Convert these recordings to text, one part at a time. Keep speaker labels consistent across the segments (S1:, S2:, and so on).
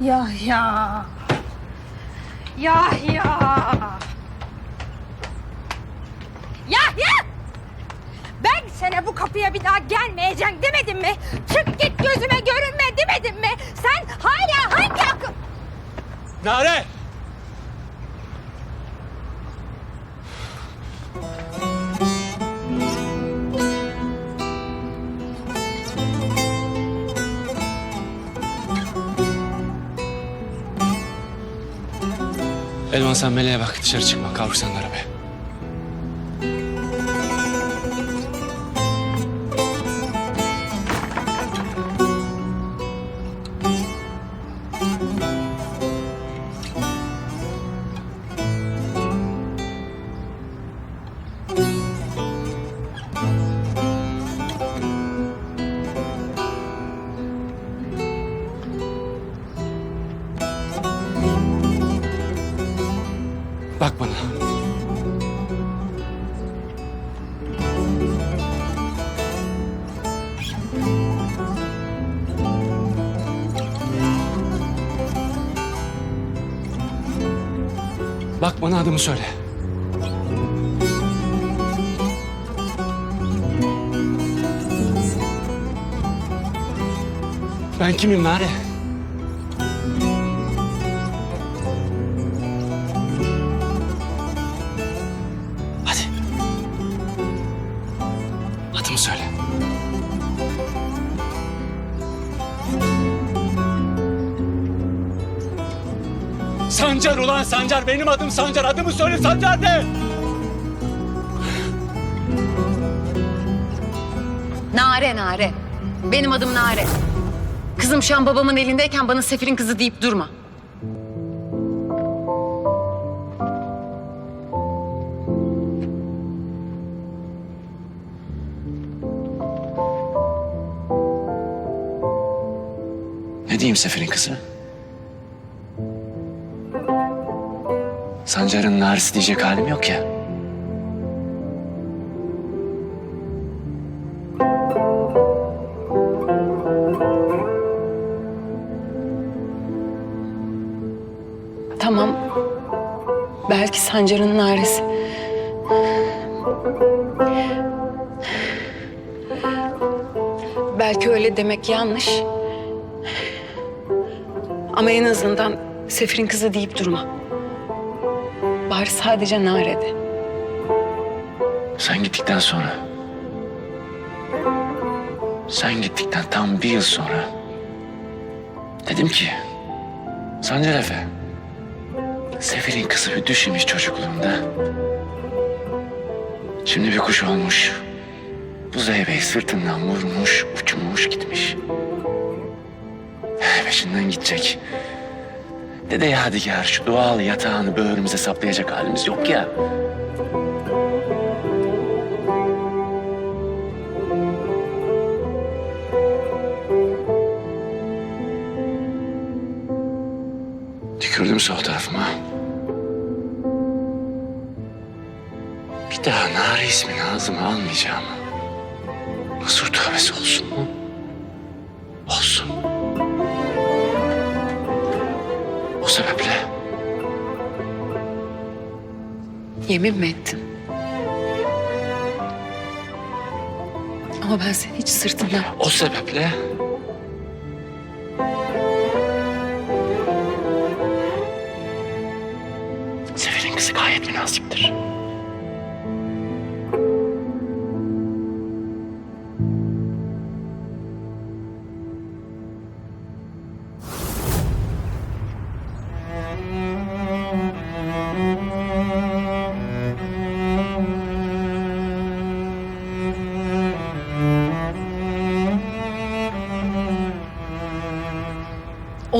S1: Yahya. Yahya. Yahya! Ben sana bu kapıya bir daha gelmeyeceksin demedim mi? Çık git gözüme görünme demedim mi? Sen hala hangi akıl...
S2: Nare! Elvan sen Meleğe bak dışarı çıkma de arabaya. Bana adımı söyle. Ben kimim Nare? Sancar ulan Sancar. Benim adım Sancar. Adımı söyle Sancar de.
S3: Nare Nare. Benim adım Nare. Kızım şu an babamın elindeyken bana Sefir'in kızı deyip durma.
S2: Ne diyeyim Sefer'in kızı? Sancar'ın narisi diyecek halim yok ya.
S3: Tamam. Belki Sancar'ın naresi. Belki öyle demek yanlış. Ama en azından Sefir'in kızı deyip durma. Bari sadece Nare de.
S2: Sen gittikten sonra... Sen gittikten tam bir yıl sonra... Dedim ki... Sancar Efe... Sefer'in kızı bir düşmüş çocukluğunda. Şimdi bir kuş olmuş. Bu zeybeği sırtından vurmuş, uçmuş gitmiş. Peşinden gidecek. Dede Yadigar şu doğal yatağını böğrümüze saplayacak halimiz yok ya. Tükürdüm sol tarafıma. Bir daha Nare ismini ağzıma almayacağım. Huzur tövbesi olsun mu?
S3: Yemin mi ettin? Ama ben seni hiç sırtından...
S2: O sebeple... Sefer'in kızı gayet münasiptir.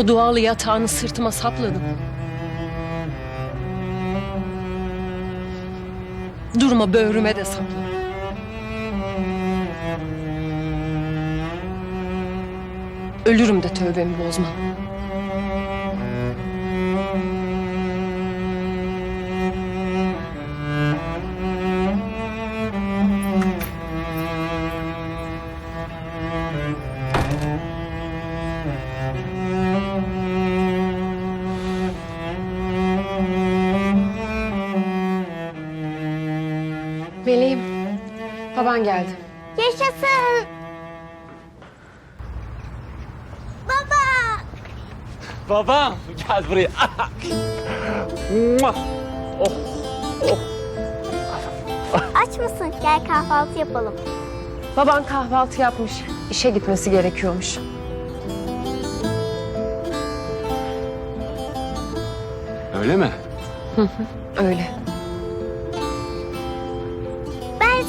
S4: O dualı yatağını sırtıma sapladım. Durma böğrüme de sapla. Ölürüm de tövbemi bozmam.
S3: Baban geldi.
S1: Yaşasın. Baba.
S2: Babam gel buraya. Mua!
S5: Aç mısın? Gel kahvaltı yapalım.
S3: Baban kahvaltı yapmış. İşe gitmesi gerekiyormuş.
S2: Öyle mi?
S3: Öyle.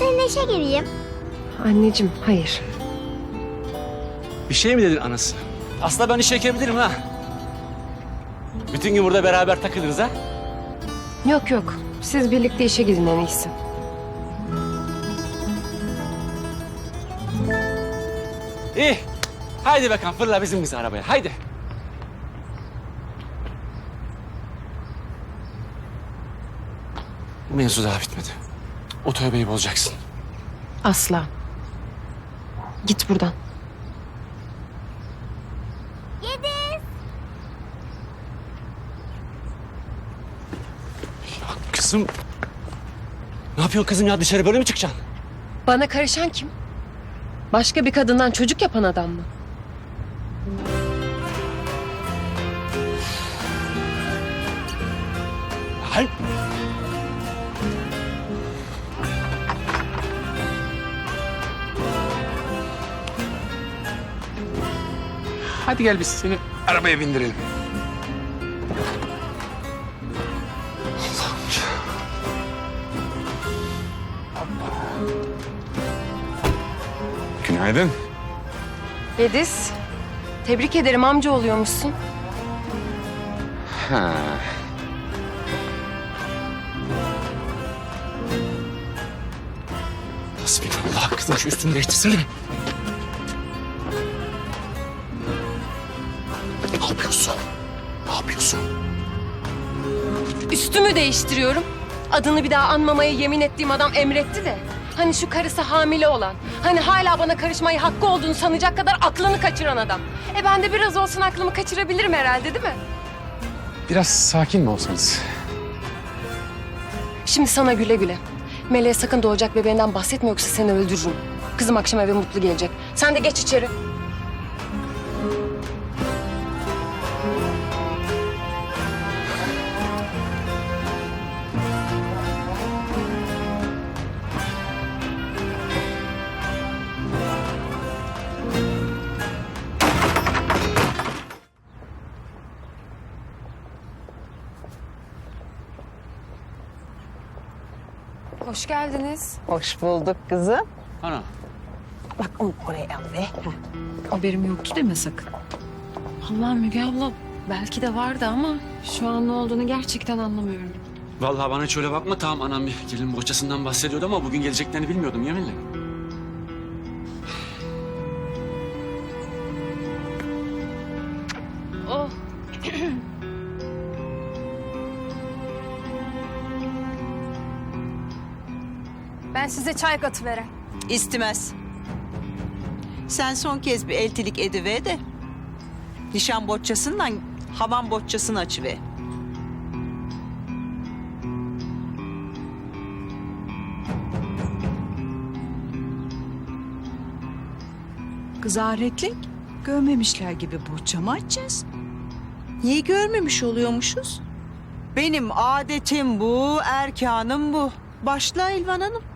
S5: Seninle işe gireyim.
S3: Anneciğim hayır.
S2: Bir şey mi dedin anası? Aslında ben işe ekebilirim ha. Bütün gün burada beraber takılırız ha.
S3: Yok yok. Siz birlikte işe gidin en iyisi.
S2: İyi. Haydi bakalım fırla bizim kızı arabaya. Haydi. Bu mevzu daha bitmedi. O tövbeyi bozacaksın.
S3: Asla. Git buradan.
S5: Yediz.
S2: Ya kızım. Ne yapıyorsun kızım ya dışarı böyle mi çıkacaksın?
S3: Bana karışan kim? Başka bir kadından çocuk yapan adam mı?
S2: Hadi gel biz seni arabaya bindirelim.
S6: Günaydın.
S3: Ediz. Tebrik ederim amca oluyormuşsun.
S6: Ha.
S2: Hasbinallah kızım şu üstünü değiştirsene.
S3: Üstümü değiştiriyorum. Adını bir daha anmamaya yemin ettiğim adam emretti de. Hani şu karısı hamile olan, hani hala bana karışmayı hakkı olduğunu sanacak kadar aklını kaçıran adam. E ben de biraz olsun aklımı kaçırabilirim herhalde değil mi?
S6: Biraz sakin mi olsanız?
S3: Şimdi sana güle güle. Meleğe sakın doğacak bebeğinden bahsetme yoksa seni öldürürüm. Kızım akşam eve mutlu gelecek. Sen de geç içeri. Hoş geldiniz.
S7: Hoş bulduk kızım.
S2: Ana.
S7: Bak onu oraya al be.
S8: Haberim yoktu deme sakın. Allah Müge abla belki de vardı ama şu an ne olduğunu gerçekten anlamıyorum.
S2: Vallahi bana hiç öyle bakma. Tamam anam bir gelin bohçasından bahsediyordu ama bugün geleceklerini bilmiyordum yeminle.
S1: Size çay katıverem.
S7: İstemez. Sen son kez bir eltilik edive de nişan bohçasından hamam bohçasını açıver.
S9: Kızaretlik görmemişler gibi bohça mı açacağız? Niye görmemiş oluyormuşuz?
S7: Benim adetim bu, erkanım bu. Başla Elvan Hanım.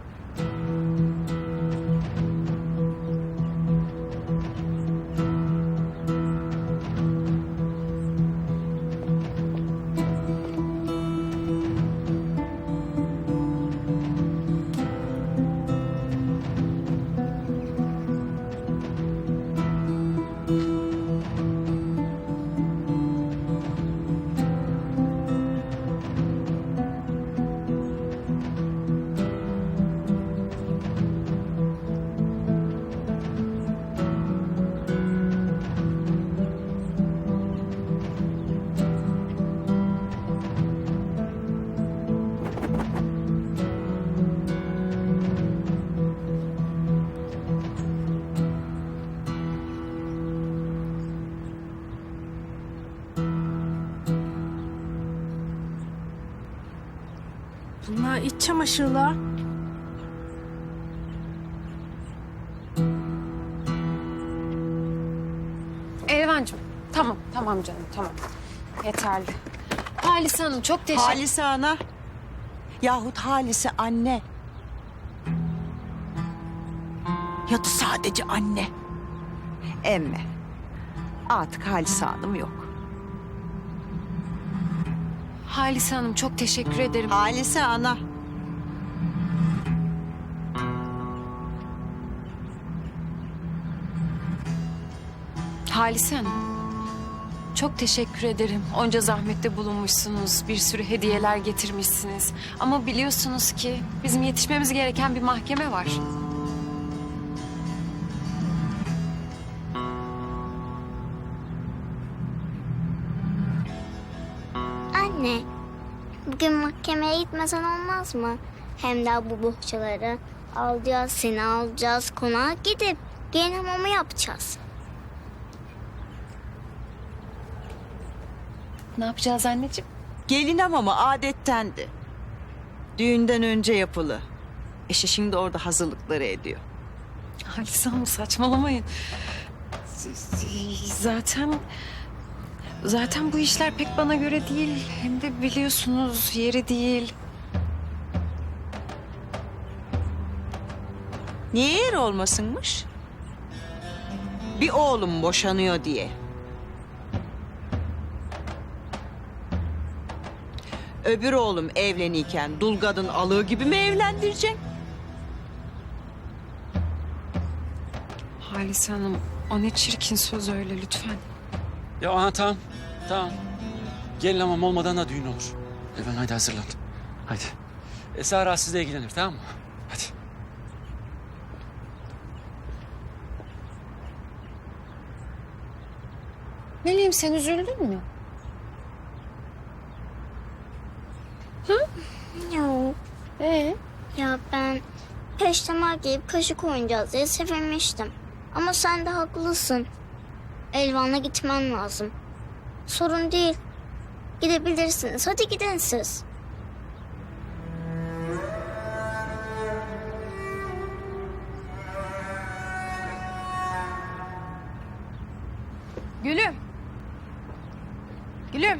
S1: çamaşırlar.
S3: Elvancığım tamam tamam canım tamam. Yeterli. Halise Hanım çok teşekkür...
S7: Halise ana. Yahut Halise anne. Ya da sadece anne. Emme. Artık Halise Hanım yok.
S3: Halise Hanım çok teşekkür ederim.
S7: Halise ana.
S3: Halise Hanım. Çok teşekkür ederim. Onca zahmette bulunmuşsunuz. Bir sürü hediyeler getirmişsiniz. Ama biliyorsunuz ki bizim yetişmemiz gereken bir mahkeme var.
S5: Anne, bugün mahkemeye gitmesen olmaz mı? Hem daha bu bohçaları alacağız, seni alacağız, konağa gidip gelin hamamı yapacağız.
S3: Ne yapacağız anneciğim?
S7: Gelin hamamı adettendi. Düğünden önce yapılı. Eşe şimdi orada hazırlıkları ediyor.
S3: Halise Hanım saçmalamayın. Zaten... Zaten bu işler pek bana göre değil. Hem de biliyorsunuz yeri değil.
S7: Niye yer olmasınmış? Bir oğlum boşanıyor diye. Öbür oğlum evleniyken dul kadın alığı gibi mi evlendireceksin?
S3: Halise Hanım o ne çirkin söz öyle lütfen.
S2: Ya ana tamam. Tamam. Gelin hamam olmadan da düğün olur. Elvan haydi hazırlan. Haydi. E, Sara sizle ilgilenir tamam mı? Hadi.
S3: Meleğim sen üzüldün mü?
S5: Yok.
S3: Ee?
S5: Ya ben peştemal giyip kaşık oynayacağız diye sevinmiştim. Ama sen de haklısın. Elvan'a gitmen lazım. Sorun değil. Gidebilirsiniz. Hadi gidin siz.
S1: Gülüm. Gülüm.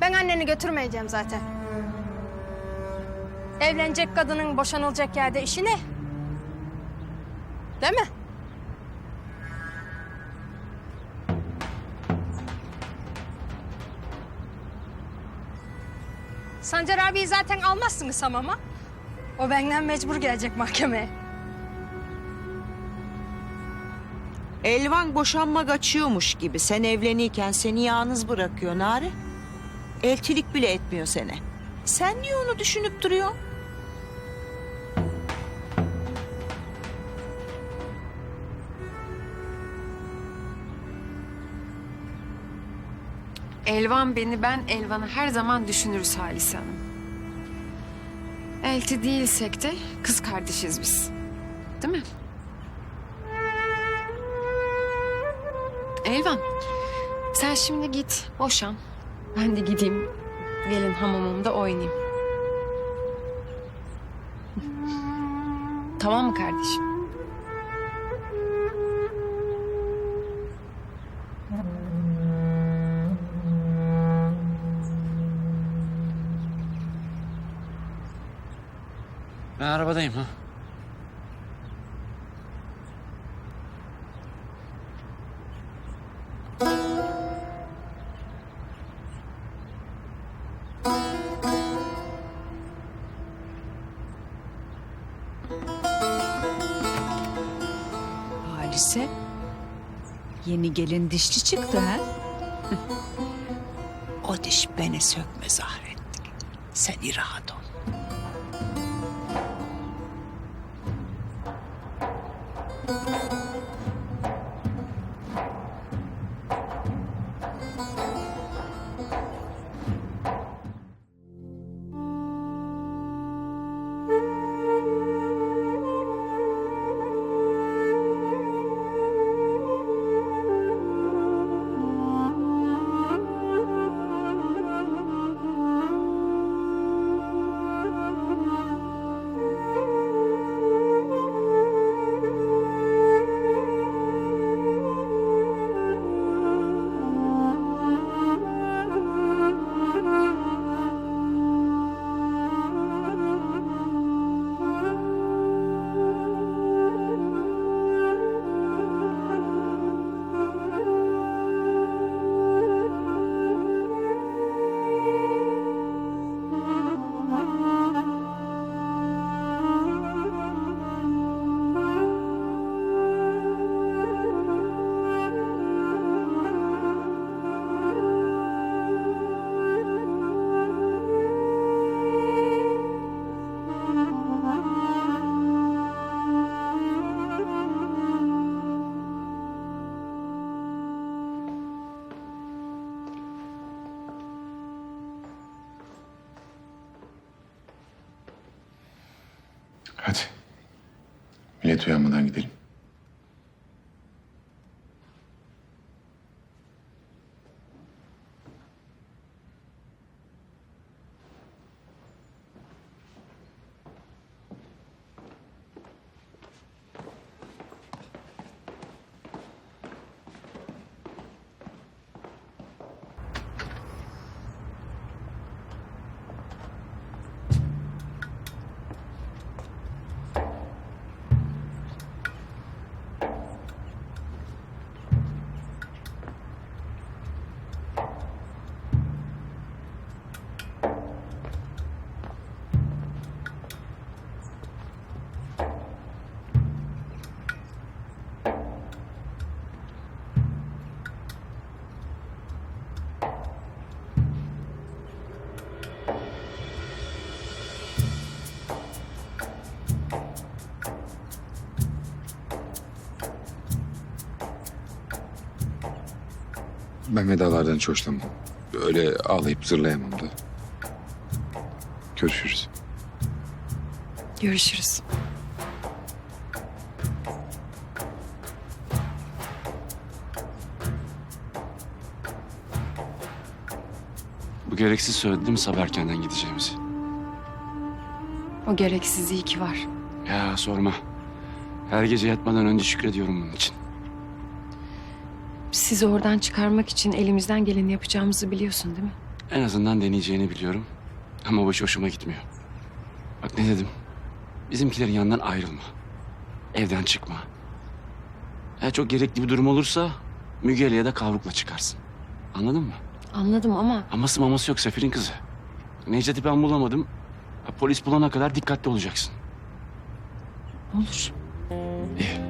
S1: Ben anneni götürmeyeceğim zaten. Evlenecek kadının boşanılacak yerde işi ne? Değil mi? Sancar abiyi zaten almazsınız hamama. O benden mecbur gelecek mahkemeye.
S7: Elvan boşanma kaçıyormuş gibi. Sen evleniyken seni yalnız bırakıyor Nari. Eltilik bile etmiyor seni. Sen niye onu düşünüp duruyorsun?
S3: Elvan beni ben Elvan'ı her zaman düşünürüz Halise Hanım. Elti değilsek de kız kardeşiz biz. Değil mi? Elvan sen şimdi git boşan. Ben de gideyim gelin hamamımda oynayayım. Tamam mı kardeşim?
S2: Ben arabadayım ha.
S9: Halise. Yeni gelin dişçi çıktı ha? o diş beni sökme Zahrettin. Sen rahat ol.
S10: Millet uyanmadan gidelim. Ben vedalardan hiç hoşlanmam. Öyle ağlayıp zırlayamam da. Görüşürüz.
S3: Görüşürüz.
S2: Bu gereksiz söyledi mi sabah erkenden gideceğimizi?
S3: O gereksiz iyi ki var.
S2: Ya sorma. Her gece yatmadan önce şükrediyorum bunun için.
S3: Sizi oradan çıkarmak için elimizden geleni yapacağımızı biliyorsun değil mi?
S2: En azından deneyeceğini biliyorum. Ama bu hiç hoşuma gitmiyor. Bak ne dedim? Bizimkilerin yanından ayrılma. Evden çıkma. Eğer çok gerekli bir durum olursa Müge'yle ya da Kavruk'la çıkarsın. Anladın mı?
S3: Anladım ama
S2: Aması maması yok Sefir'in kızı. Necdet'i ben bulamadım. Ha, Polis bulana kadar dikkatli olacaksın.
S3: olur.
S2: İyi,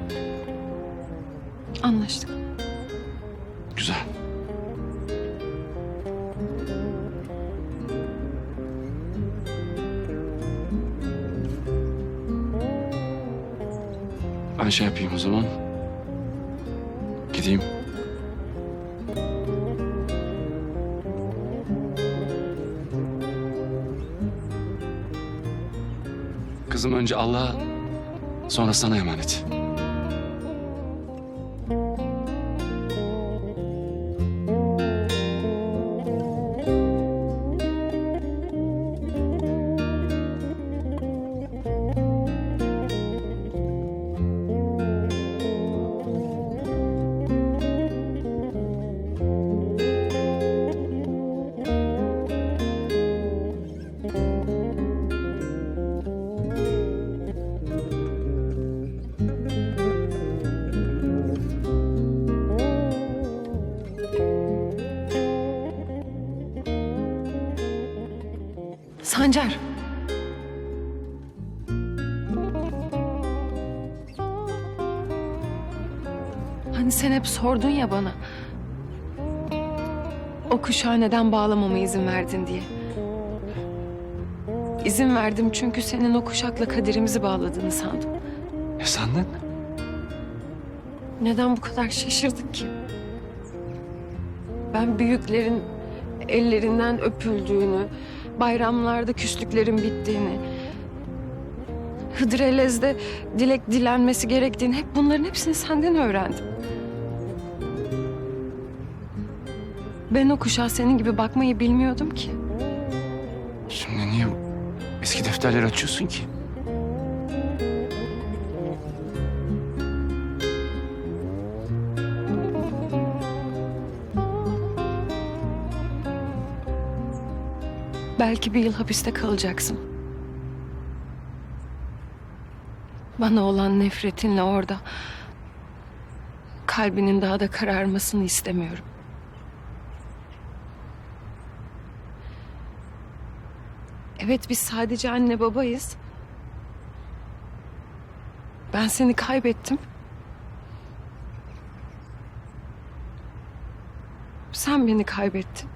S3: Anlaştık.
S2: Güzel. Ben şey yapayım o zaman. Gideyim. Kızım önce Allah'a sonra sana emanet.
S3: Hep sordun ya bana. O kuşağı neden bağlamama izin verdin diye. İzin verdim çünkü senin o kuşakla kaderimizi bağladığını sandım.
S2: E sandın?
S3: Neden bu kadar şaşırdık ki? Ben büyüklerin ellerinden öpüldüğünü, bayramlarda küslüklerin bittiğini, Hıdrellez'de dilek dilenmesi gerektiğini hep bunların hepsini senden öğrendim. Ben o kuşağa senin gibi bakmayı bilmiyordum ki.
S2: Şimdi niye eski defterleri açıyorsun ki?
S3: Belki bir yıl hapiste kalacaksın. Bana olan nefretinle orada kalbinin daha da kararmasını istemiyorum. Evet biz sadece anne babayız. Ben seni kaybettim. Sen beni kaybettin.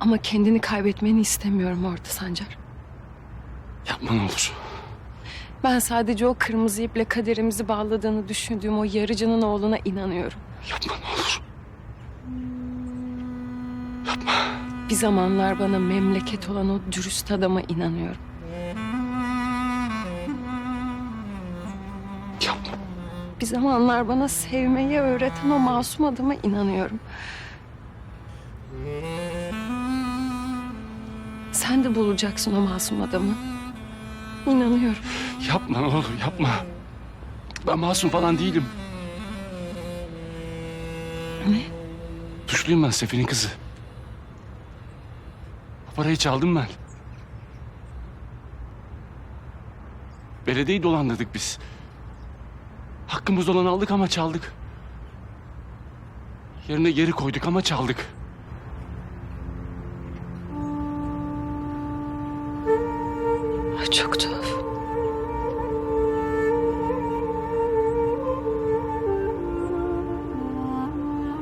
S3: Ama kendini kaybetmeni istemiyorum orada Sancar.
S2: Yapma ne olur.
S3: Ben sadece o kırmızı iple kaderimizi bağladığını düşündüğüm o yarıcının oğluna inanıyorum.
S2: Yapma ne olur. Yapma.
S3: Bir zamanlar bana memleket olan o dürüst adama inanıyorum.
S2: Yapma.
S3: Bir zamanlar bana sevmeyi öğreten o masum adama inanıyorum. Sen de bulacaksın o masum adamı. İnanıyorum.
S2: Yapma ne olur yapma. Ben masum falan değilim.
S3: Ne?
S2: Suçluyum ben Sefir'in kızı. Parayı çaldım ben. Belediyeyi dolandırdık biz. Hakkımız olanı aldık ama çaldık. Yerine geri koyduk ama çaldık.
S3: Çok tuhaf.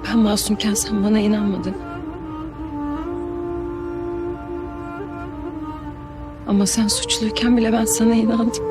S3: Ben masumken sen bana inanmadın. Ama sen suçluyken bile ben sana inandım.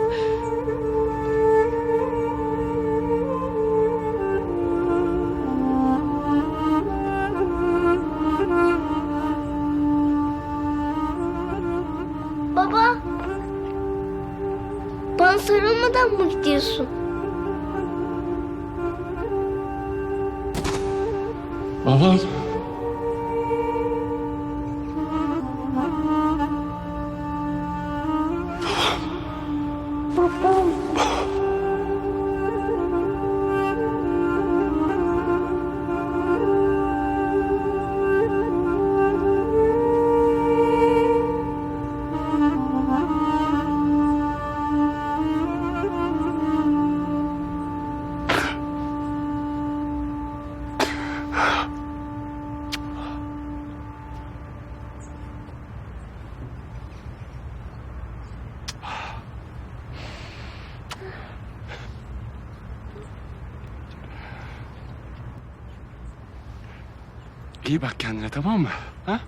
S2: İyi bak kendine tamam mı? Ha?